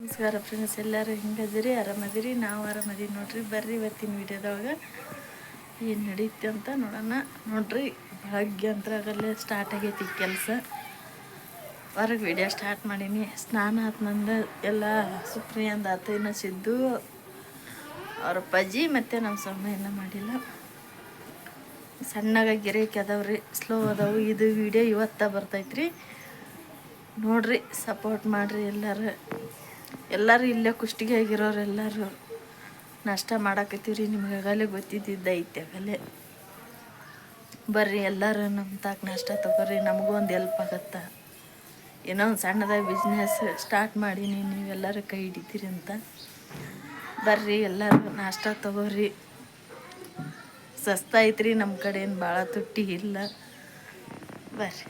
ನಮಸ್ಕಾರ ಫ್ರೆಂಡ್ಸ್ ಎಲ್ಲರೂ ಹಿಂಗದಿರಿ? ಆರಾಮದಿರಿ? ನಾವು ಆರಾಮದಿರಿ ನೋಡ್ರಿ. ಬರ್ರಿ ಇವತ್ತಿನ ವಿಡಿಯೋದೊಳಗೆ. ಏನು ನಡೀತಿ ಅಂತ ನೋಡೋಣ. ನೋಡ್ರಿ ಬೆಳಗ್ಗೆ ಅಂತರಾಗಲ್ಲೇ ಸ್ಟಾರ್ಟ್ ಆಗೈತಿ ಕೆಲಸ. ಹೊರಗೆ ವಿಡಿಯೋ ಸ್ಟಾರ್ಟ್ ಮಾಡೀನಿ. ಸ್ನಾನ ಆತ್ನಂದ ಎಲ್ಲ ಸುಪ್ರಿಯಂದ ಆತನ ಸಿದ್ದು, ಅವ್ರ ಅಪ್ಪಾಜಿ ಮತ್ತು ನಮ್ಮ ಸ್ವಾಮಿ ಇನ್ನೂ ಮಾಡಿಲ್ಲ. ಸಣ್ಣಗ ಗಿರೇಕಿ ಅದಾವ್ರಿ. ಸ್ಲೋ ಅದಾವು. ಇದು ವಿಡಿಯೋ ಇವತ್ತ ಬರ್ತೈತ್ರಿ. ನೋಡ್ರಿ ಸಪೋರ್ಟ್ ಮಾಡಿರಿ ಎಲ್ಲರೂ. ಎಲ್ಲರೂ ಇಲ್ಲೇ ಕುಷ್ಟಿಗೆ ಆಗಿರೋರು ಎಲ್ಲರೂ ನಾಷ್ಟ ಮಾಡಾಕತ್ತೀವ್ರಿ ನಿಮ್ಗೆ ಆಗಲೇ ಗೊತ್ತಿದ್ದಿದ್ದೈತೆ ಆಗಲೇ. ಬರ್ರಿ ಎಲ್ಲರೂ ನಮ್ಮ ತಾಕ ನಾಷ್ಟ ತಗೋರಿ ನಮಗೂ ಒಂದು ಹೆಲ್ಪ್ ಆಗತ್ತ. ಏನೋ ಒಂದು ಸಣ್ಣದಾಗಿ ಬಿಸ್ನೆಸ್ ಸ್ಟಾರ್ಟ್ ಮಾಡೀನಿ ನೀವೆಲ್ಲರೂ ಕೈ ಹಿಡಿತೀರಿ ಅಂತ. ಬರ್ರಿ ಎಲ್ಲರೂ ನಾಷ್ಟ ತಗೋರಿ. ಸಸ್ತಾ ಐತ್ರಿ ನಮ್ಮ ಕಡೆ ಏನು ಭಾಳ ತುಟ್ಟಿ ಇಲ್ಲ. ಬರ್ರಿ.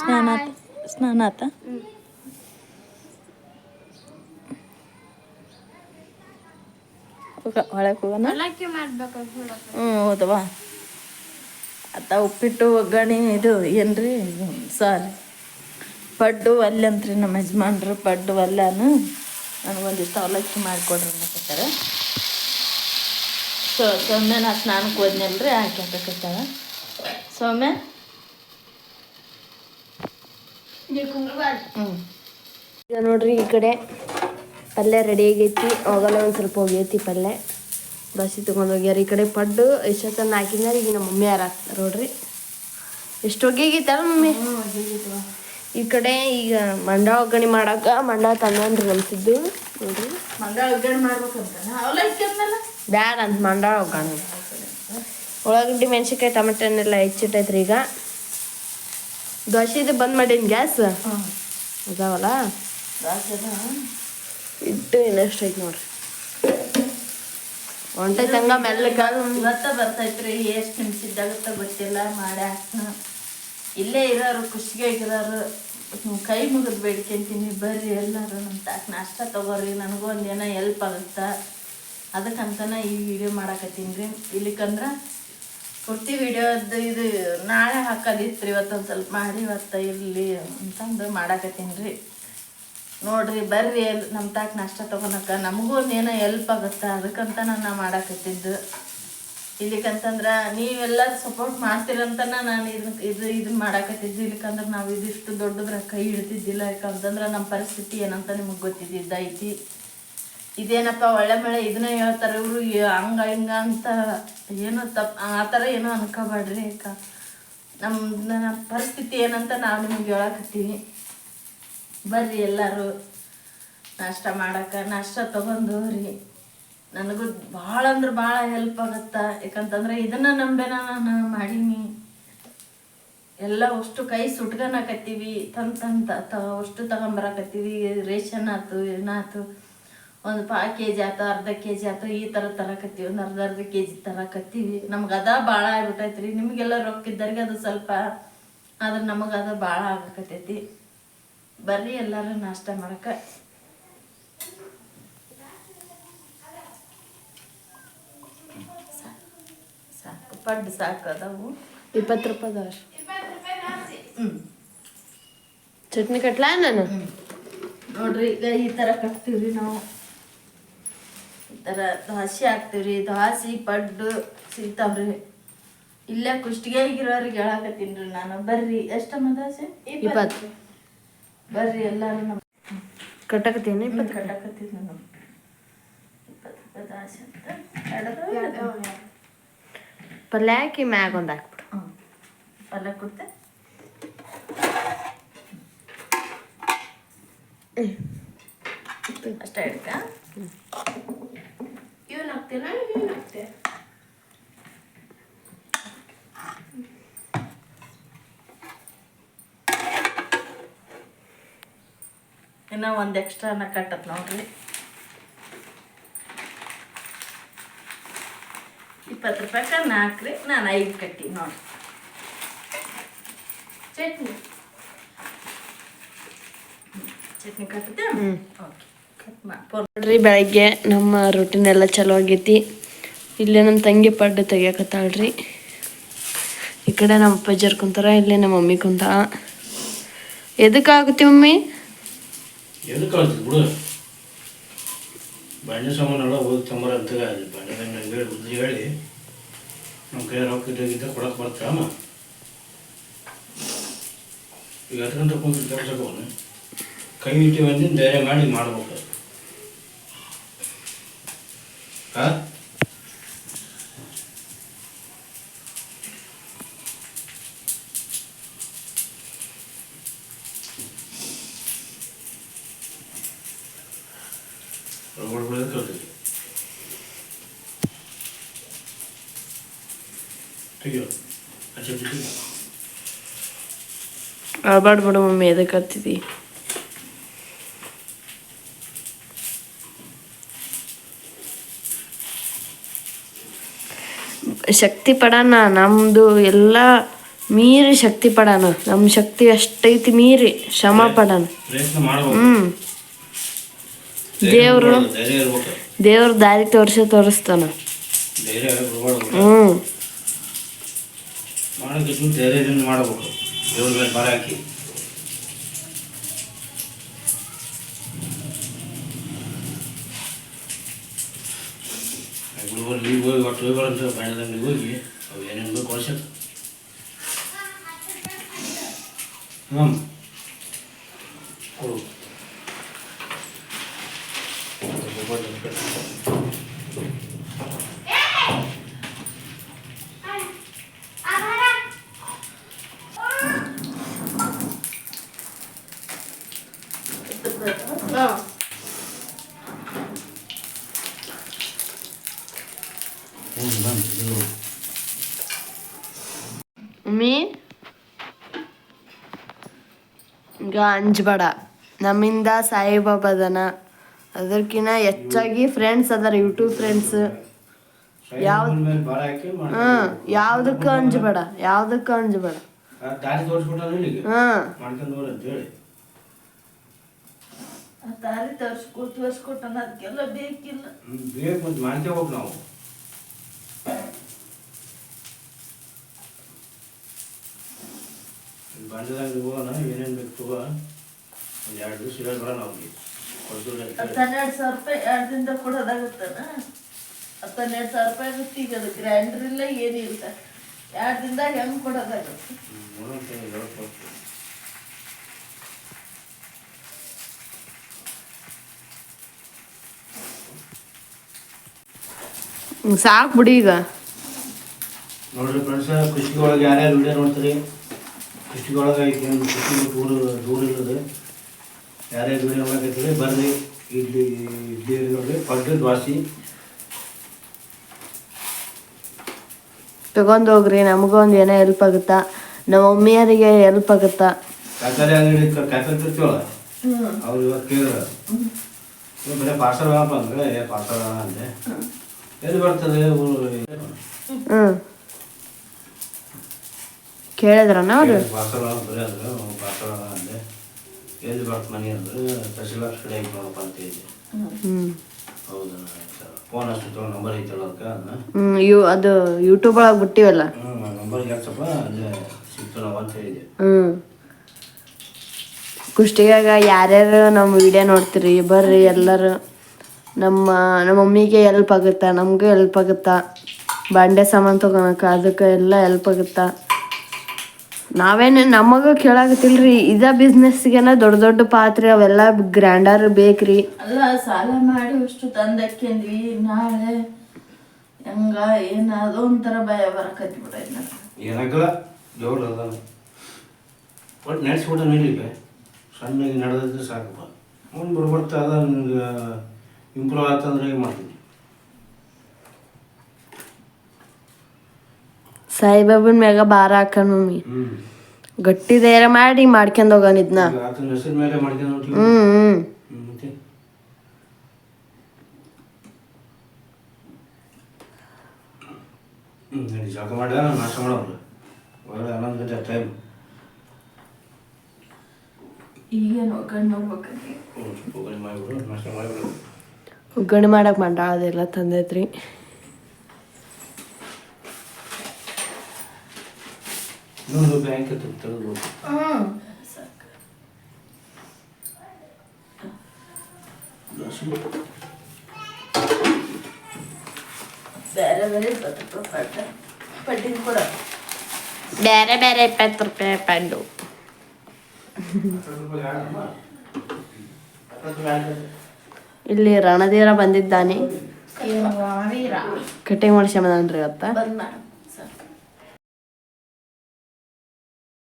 ಸ್ನಾನ ಸ್ನಾನ ಆತ? ಒಳಗೆ ಹೋಗೋಣ ಹ್ಞೂ ಹೌದವಾ ಅತ್ತ ಉಪ್ಪಿಟ್ಟು ಒಗ್ಗರಣೆ ಇದು ಏನ್ರಿ? ಸಾರಿ. ಪಡ್ಡು ಅಲ್ಲಿ ಅಂತ್ರಿ ನಮ್ಮ ಯಜಮಾನ್ರು ಪಡ್ಡು ಅಲ್ಲನು ನನಗೊಂದಿಷ್ಟು ಅವಲಕ್ಕಿ ಮಾಡಿಕೊಡ್ರಿ ಅನ್ನಕತ್ತಾರೆ. ಸೊ ಸೌಮ್ಯ ನಾ ಸ್ನಾನಕ್ಕೆ ಹೋದ್ನಲ್ರಿ ಆಕೆ ಹಾಕಕತ್ತಾಳ ಸೌಮ್ಯ? ಹ್ಞೂ ಈಗ ನೋಡ್ರಿ ಈ ಕಡೆ. ಪಲ್ಯ ರೆಡಿ ಆಗೈತಿ. ಹೋಗಲ್ಲ ಒಂದು ಸ್ವಲ್ಪ ಹೋಗೈತಿ ಪಲ್ಯ. ದೋಸೆ ತೊಗೊಂಡು ಹೋಗ್ಯಾರ ಈ ಕಡೆ ಪಡ್ಡು ಎಷ್ಟೊತ್ತನ ಹಾಕಿದ್ಮೇಲೆ ಈಗ ನಮ್ಮ ಮಮ್ಮಿ ಯಾರು ಹಾಕ್ತಾರೆ ನೋಡ್ರಿ. ಎಷ್ಟು ಹೋಗಿಗೈತಲ್ಲ ಮಮ್ಮಿ? ಈ ಕಡೆ ಈಗ ಮಂಡ ಒಗ್ಗರಣೆ ಮಾಡಕ್ಕ ಮಂಡ ತಂದ್ರಿ ನಮ್ಸಿದ್ದು ನೋಡ್ರಿ. ಬ್ಯಾಡ ಅಂತ ಮಂಡ ಒಗ್ಗರಣೆ. ಉಳ್ಳಾಗಡ್ಡಿ ಮೆಣಸಿನ್ಕಾಯಿ ಟೊಮೆಟೊನೆಲ್ಲ ಹೆಚ್ಚಿಟ್ಟೈತ್ರಿ ಈಗ. ದೋಸೆ ಇದು ಬಂದ್ ಮಾಡೀನಿ ಗ್ಯಾಸ್? ಇದಾವಲ್ಲ ಅದಾವಲ್ಲ? ಇಟ್ಟು ಇನ್ನಷ್ಟು ಐತೆ ನೋಡ್ರಿ. ಹೊಂಟೈತೆ ಹಂಗ ಮೆಲ್ಲಗ ಇವತ್ತ ಬರ್ತೈತ್ರಿ ಎಷ್ಟು ನಿಮಿಷದ್ದಾಗತ್ತ ಗೊತ್ತಿಲ್ಲ ಮಾಡ್ಯಾಕ ಇಲ್ಲೇ ಇರೋರು ಖುಷಿಗೆ ಇರೋರು ಕೈ ಮುಗಿದು ಬೇಡ್ಕೊಂತೀನಿ ಬರ್ರಿ ಎಲ್ಲರೂ ನಮ್ಮ ತಾಕ ನಾಷ್ಟ ತಗೋರಿ ನನಗೂ ಒಂದು ಏನೋ ಹೆಲ್ಪ್ ಆಗುತ್ತಾ? ಅದಕ್ಕಂತನ ಈ ವಿಡಿಯೋ ಮಾಡಾಕತ್ತೀನಿ. ರೀ ಇಲ್ಲಿಕಂದ್ರೆ ಪೂರ್ತಿ ವಿಡಿಯೋದ ಇದು ನಾಳೆ ಹಾಕೋದಿತ್ತು ರೀ ಇವತ್ತೊಂದು ಸ್ವಲ್ಪ ಮಾಡಿ ಇವತ್ತು ಇಲ್ಲಿ ಅಂತಂದು ಮಾಡಾಕತ್ತೀನಿ. ರೀ ನೋಡ್ರಿ, ಬರ್ರಿ, ಎಲ್ ನಮ್ಮ ತಾಕ ನಾಷ್ಟ ತಗೊಳಕ ನಮಗೂ ಒಂದೇನೋ ಎಲ್ಪ್ ಆಗುತ್ತೆ? ಅದಕ್ಕಂತ ನಾನು ಮಾಡಾಕತ್ತಿದ್ದು. ಇಲ್ಲಿಕಂತಂದ್ರ ನೀವೆಲ್ಲ ಸಪೋರ್ಟ್ ಮಾಡ್ತೀರಂತನ ನಾನು ಇದನ್ನ ಇದು ಇದನ್ನ ಮಾಡಾಕತ್ತಿದ್ದು. ಇಲ್ಲಿಕಂದ್ರೆ ನಾವು ಇದಿಷ್ಟು ದೊಡ್ಡದ್ರ ಕೈ ಹಿಡ್ತಿದ್ದಿಲ್ಲ ಯಾಕಂತಂದ್ರೆ ನಮ್ಮ ಪರಿಸ್ಥಿತಿ ಏನಂತ ನಿಮಗೆ ಗೊತ್ತಿದ್ದಿದ್ದೈತಿ ಇದೇನಪ್ಪ ಒಳ್ಳೆ ಮಳೆ, ಇದನ್ನ ಹೇಳ್ತಾರೆ ಇವರು ಹಂಗ, ಹಿಂಗ ಅಂತ ಏನೋ ತಪ್ಪು ಆ ಥರ ಏನೋ ಅನ್ಕೋಬೇಡ್ರಿ ಅಕ್ಕ. ನಮ್ಮ ಪರಿಸ್ಥಿತಿ ಏನಂತ ನಾವು ನಿಮ್ಗೆ ಹೇಳಕತ್ತೀನಿ. ಬರ್ರಿ ಎಲ್ಲರೂ. ನಾಷ್ಟ ಮಾಡೋಕೆ, ನಾಷ್ಟ ತಗೊಂಡು ಹೋಗ್ರಿ ನನಗೂ ಭಾಳ ಅಂದ್ರೆ ಭಾಳ ಹೆಲ್ಪ್ ಆಗತ್ತ. ಯಾಕಂತಂದ್ರೆ ಇದನ್ನ ನಂಬೇನ ನಾನು ಮಾಡೀನಿ. ಎಲ್ಲ ಅಷ್ಟು ಕೈ ಸುಟ್ಕನಕತ್ತೀವಿ. ತಂದು ತಂದು ತ, ಅಷ್ಟು ತಗೊಂಬರಕತ್ತೀವಿ. ರೇಷನ್ ಆಯ್ತು ಏನಾಯ್ತು ಒಂದು ಪಾ ಕೆ ಜಿ ಆಯ್ತು ಅರ್ಧ ಕೆ ಜಿ ಆಯ್ತು ಈ ಥರ ತರಕತ್ತೀವಿ. ಒಂದು ಅರ್ಧ ಅರ್ಧ ಕೆ ಜಿ ತರಕತ್ತೀವಿ. ನಮ್ಗೆ ಅದ ಭಾಳ ಆಗ್ಬಿಟ್ಟೈತ್ರಿ ನಿಮಗೆಲ್ಲ ರೊಕ್ಕ ಇದ್ದವ್ರಿಗೆ ಅದು ಸ್ವಲ್ಪ ಆದ್ರೆ ನಮಗೆ ಅದು ಭಾಳ ಆಗಕತ್ತೈತಿ ಬರ್ರಿ ಎಲ್ಲರೂ ನಾಷ್ಟ ಮಾಡಕ್ಕೆ ಸಾಕು ಪಡ್ಡು ಸಾಕು ಅದಾವು. ಇಪ್ಪತ್ತು ರೂಪಾಯಿ ಹ್ಞೂ ಚಟ್ನಿ ಕಟ್ಲಾ ನಾನು? ನೋಡ್ರಿ ಈಗ ಈ ಥರ ಕಟ್ತೀವ್ರಿ ನಾವು. ಈ ಥರ ದ್ವಾಸಿ ಹಾಕ್ತೀವ್ರಿ. ದ್ವಾಸಿ ಪಡ್ಡು ಸಿಗ್ತಾವ್ರಿ ಇಲ್ಲೇ ಕುಷ್ಟಿಗೆ ಆಗಿರೋರಿಗೆ ಹೇಳಕತ್ತೀನಿ ರೀ ನಾನು. ಬರ್ರಿ ಎಷ್ಟಮ್ಮ ದ್ವಾಸೆ? ಇಪ್ಪತ್ತು. ಬರ್ರಿ ಎಲ್ಲರೂ ನಮ್ಮ ಕಟ್ಟಕತ್ತೀನಿ. ಇಪ್ಪತ್ತು ಕಟ್ಟಾಕತ್ತೀನಿ ನಾನು. ಇಪ್ಪತ್ತು ರೂಪಾಯಿ ದೋಸೆ ಅಂತ ಎರಡದು ಪಲ್ಯ ಹಾಕಿ ಮ್ಯಾಗ ಒಂದು ಹಾಕ್ಬಿಡು. ಹ್ಞೂ ಪಲ್ಯ ಕೊಡ್ತೆ? ಅಷ್ಟೇ ಹಿಡ್ಕ ಇವನ್ ಹಾಕ್ತೀನ ಇವನ್ ಹಾಕ್ತೀಯ ಇನ್ನು ಒಂದು ಎಕ್ಸ್ಟ್ರಾನ ಕಟ್ಟತ್ ನೋಡ್ರಿ. ಇಪ್ಪತ್ತು ರೂಪಾಯಿ ನಾಲ್ಕು ರೀ ನಾನು ಐದು ಕಟ್ಟಿ ನೋಡಿ ಚಟ್ನಿ. ಚಟ್ನಿ ಕಟ್ಟುತ್ತೆ. ಓಕೆ ನೋಡ್ರಿ ಬೆಳಗ್ಗೆ ನಮ್ಮ ರೂಟೀನ್ ಎಲ್ಲ ಚಲೋ ಆಗೈತಿ. ಇಲ್ಲೇ ನಮ್ಮ ತಂಗಿ ಪಡ್ಡು ತೆಗಿಯಕತ್ತಾಳ್ರಿ. ಈ ಕಡೆ ನಮ್ಮ ಅಪ್ಪಾಜರ್ ಕುಂತಾರ ಇಲ್ಲೇ ನಮ್ಮ ಮಮ್ಮಿ ಕುಂತ ಎದಕ್ಕಾಗುತ್ತೆ ಮಮ್ಮಿ? ಎಲ್ಲಿ ಕಳ್ತಿದ್ ಬಿಡು. ಬಾಂಡೆ ಸಾಮಾನೆಲ್ಲ ಹೋಗಿ ತಂಬರ ಅಂತ ಬಾಂಡೆ ಹೇಳಿ ಬುದ್ಧಿ ಹೇಳಿ. ನಮ್ಮ ಕೈ ರೊಕ್ಕ ಇದ್ದಾಗಿದ್ದ ಕೊಡಕ್ಕೆ ಬರ್ತಾ ಅಮ್ಮ. ಈಗ ಹತ್ತು ಕುಂತು ಕೆಲಸಕ್ಕೆ ಹೋಗೋಣ ಕೈ ಇಟ್ಟು ಬಂದಿನ ಧೈರ್ಯ ಮಾಡಿ ಮಾಡ್ಬೇಕು. ಹಾಂ ಅಳ್ಬಾಡ್ ಬಿಡು ಮಮ್ಮಿ ಎದಕ್ಕೆ ಹತ್ತಿದಿ ಶಕ್ತಿ ಪಡಾನ ನಮ್ದು ಎಲ್ಲ ಮೀರಿ ಶಕ್ತಿ ಪಡಾನ ನಮ್ಮ ಶಕ್ತಿ ಅಷ್ಟೈತಿ ಮೀರಿ ಶ್ರಮ ಪಡಾನ ಹ್ಮ್. ದೇವ್ರು- ದೇವ್ರ ದಾರಿ ತೋರಿಸಿ ತೋರಿಸ್ತಾನ. ಹ್ಮ್. ಮಾಡಬೇಕು. ದೇವ್ರ ಮೇಲೆ ಬರ ಹಾಕಿ. ಹುಡುಗರು ಹೋಗಿ ಒಟ್ಟು ಹೋಗ್ಬಾರಂತ ನೀವು ಹೋಗಿ ಅವು ಏನೇನು ಕೊಡ್ಸಕ್ಕೆ ಹ್ಞೂ ಕೊಡು ಹ್ಞೂ ಬಂದು ಮಮ್ಮಿ ಗಂಜ್ ಬಡ ನಮ್ಮಿಂದ ಸಾಯಿಬಾಬಾ ಅದಕ್ಕಿಂತ ಹೆಚ್ಚಾಗಿ ಫ್ರೆಂಡ್ಸ್ ಅದಾರ ಯೂಟ್ಯೂಬ್ ಫ್ರೆಂಡ್ಸ್ ಮಾಡಿ ಹ್ಮ್ ಯಾವ್ದಕ್ಕೂ ಅಂಜಬೇಡ ಯಾವ್ದಕ್ಕೂ ಅಂಜಬೇಡ ನಾವು. ಬಂಡದಾಗ ಹೋಗೋಣ ಏನೇನು ಬೇಕು ತಗೋ. ಒಂದು ಎರಡು ದಿವಸ ಇರೋದು ಬರೋಣ ಅವ್ರಿಗೆ ಹನ್ನೆರಡು ಸಾವಿರ ರೂಪಾಯಿ ಎರಡು ಕೊಡೋದಾಗುತ್ತಾನ ಹನ್ನೆರಡು ಸಾವಿರ ರೂಪಾಯಿ ಆಗುತ್ತೆ. ಈಗ ಅದು ಗ್ರ್ಯಾಂಡರ್ ಇಲ್ಲ ಏನಿಲ್ಲ ಎರಡರಿಂದ ದಿನದಾಗ ಹೆಂಗೆ ಕೊಡೋದಾಗುತ್ತೆ ಸಾಕು ಬಿಡಿ ಈಗ. ನೋಡ್ರಿ ಫ್ರೆಂಡ್ಸ್ ಕೃಷಿ ಒಳಗೆ ಯಾರ್ಯಾರು ವಿಡಿಯೋ ನೋಡ್ತೀರಿ? ಕೃಷಿ ಒಳಗೆ ಈಗ ಒಂದು ಕೃಷಿ ದೂರ ದೂರ ಇರೋದು. ಯಾರ್ಯಾರು ವಿಡಿಯೋ ಮಾಡಬೇಕಿದ್ರೆ ಬರ್ರಿ. ಇಡ್ಲಿ ಇಡ್ಲಿ ನೋಡ್ರಿ. ಪಡ್ಡು ದ್ವಾಸಿ. ತಗೊಂಡ್ ಹೋಗ್ರಿ ನಮಗೊಂದು ಏನೋ ಹೆಲ್ಪ್ ಆಗುತ್ತಾ? ನಮ್ಮ ಮಮ್ಮಿಯರಿಗೆ ಹೆಲ್ಪ್ ಆಗುತ್ತಾ? ಕಾಕರೆ ಅಂಗಡಿ ಕಾಕರೆ ತಿರ್ತೀವಲ್ಲ? ಅವ್ರು ಇವತ್ತು ಕೇಳಿದ್ರು. ನೀವು ಬರೀ ಪಾರ್ಸಲ್ ವ್ಯಾಪ ಅಂದ್ರೆ ಏ ಪಾರ್ಸಲ್ ಅಂದೆ. ಎಲ್ಲಿ ಬರ್ತದೆ ಹ್ಞೂ ಕೇಳಿದ್ರಣ್ಣ ಅವರು? ಅವ್ರು ಪಾರ್ಸಲ್ ಬರೀ ಅಂದ್ರೆ ಪಾರ್ಸಲ್ ಅಂದೆ. ಎಲ್ಲಿ ಬರ್ತ ಮನೆ ಅಂದ್ರೆ ತಹಶೀಲ್ದಾರ್ ಕಡೆ ಐತೆ ನೋಡಪ್ಪ ಅಂತ ಹೇಳಿದೆ ಹೌದಾ ಫೋನ್ ಹಚ್ಚಿತ್ತು ನಂಬರ್ ಐತಲ್ಲ ಅದಕ್ಕೆ? ಅದನ್ನ ಹ್ಮ್ ಅದು ಯೂಟ್ಯೂಬ್ ಒಳಗೆ ಬಿಟ್ಟಿವಲ್ಲ? ಹ್ಞೂ ನಂಬರ್ ಹಚ್ಚಪ್ಪ ಅಲ್ಲೇ ಸಿಕ್ತು ನಾವು ಅಂತ ಹೇಳಿದೆ. ಹ್ಮ್. ಕುಷ್ಟಿಗಾಗ ಯಾರ್ಯಾರು ನಮ್ಮ ವಿಡಿಯೋ ನೋಡ್ತೀರಿ ಬರ್ರಿ ಎಲ್ಲರೂ. ನಮ್ಮ ನಮ್ಮ ಮಮ್ಮಿಗೆ ಹೆಲ್ಪ್ ಆಗುತ್ತಾ ನಮಗೂ ಹೆಲ್ಪ್ ಆಗುತ್ತಾ. ಬಾಂಡೆ ಸಾಮಾನು ತೊಗೊಳಕ್ಕೆ ಅದಕ್ಕೆ ಎಲ್ಲ ಹೆಲ್ಪ್ ಆಗುತ್ತಾ. ನಾವೇನು ನಮಗೂ ಕೇಳಾಕತ್ತಿಲ್ರಿ ಇದ ಬಿಸ್ನೆಸ್ಗೆನ ದೊಡ್ಡ ದೊಡ್ಡ ಪಾತ್ರೆ ಅವೆಲ್ಲ ಗ್ರ್ಯಾಂಡರ್ ಬೇಕ್ರಿ. ಅಲ್ಲ ಸಾಲ ಮಾಡಿ ಅಷ್ಟು ತಂದಕ್ಕೆಂದ್ವಿ ನಾಳೆ ಹೆಂಗ ಏನ ಒಂಥರ ಭಯ ಬರಕತ್ತಿ ಬಿಡ ಏನಾಗಲ್ಲ ದೇವ್ರು ಅದ ಒಟ್ಟು ನಡೆಸ್ಬಿಟ್ಟು ನಡೀಲಿ ಸಣ್ಣಗೆ ನಡೆದಿದ್ರೆ ಸಾಕಪ್ಪ. ಮುಂದೆ ಬರ್ಬರ್ತಾ ಅದ ನಿಮ್ಗೆ ಇಂಪ್ರೂವ್ ಆತಂದ್ರೆ ಹೇಗೆ ಮಾಡ್ತೀನಿ. ಸಾಯಿಬಾಬನ್ ಮ್ಯಾಗ ಭಾರ ಹಾಕಣ ಮಮ್ಮಿ ಹ್ಞೂ ಗಟ್ಟಿ ಧೈರ್ಯ ಮಾಡಿ ಮಾಡ್ಕೊಂಡ್ ಹೋಗೋಣ ಇದನ್ನ ಆತನ ಹೆಸರು ಮೇಲೆ ಮಾಡ್ಕೊಂಡು ಹೊಂಟೀವಿ. ಹ್ಮ್ ಹ್ಮ್. ಹ್ಮ್, ಮತ್ತೆ? ಹ್ಞೂ ನಡಿ ಜಾಗ ಮಾಡಿ ನಾಶ ಮಾಡೋರು ಒಳ್ಳೆ ಹನ್ನೊಂದು ಗಂಟೆ ಟೈಮ್ ಈಗೇನು ಕಣ್ಣು ನೋಡ್ಬೇಕಂದ್ರೆ ಒಗ್ಗರಣೆ ಮಾಡಿಬಿಡು ನಾಶ ಮಾಡಿಬಿಡು. ಒಗ್ಗರಣೆ ಮಾಡಕ್ ಮಂಡಾಳ ಅದೆಲ್ಲ ತಂದೈತ್ರಿ. ಇನ್ನೊಂದು ಬ್ಯಾಂಕ್ ಹತ್ರ ತೆಗೆದ್ಬೋದು ಸಾಕು ಬೇರೆ ಬೇರೆ ಇಪ್ಪತ್ತು ರೂಪಾಯಿ ಪಡ್ಡ ಪಡ್ಡಿನ ಕೂಡ. ಬೇರೆ ಬೇರೆ ಇಪ್ಪತ್ತು ರೂಪಾಯಿ ಪಡ್ಡು. ಇಲ್ಲಿ ರಣಧೀರ ಬಂದಿದ್ದಾನೆ. ವೀರ ಕಟಿಂಗ್ ಮಾಡ್ಸ್ಕೊಂಬಂದ್ರಿ ಇವತ್ತ. ಬಂದ್ ಮಾಡು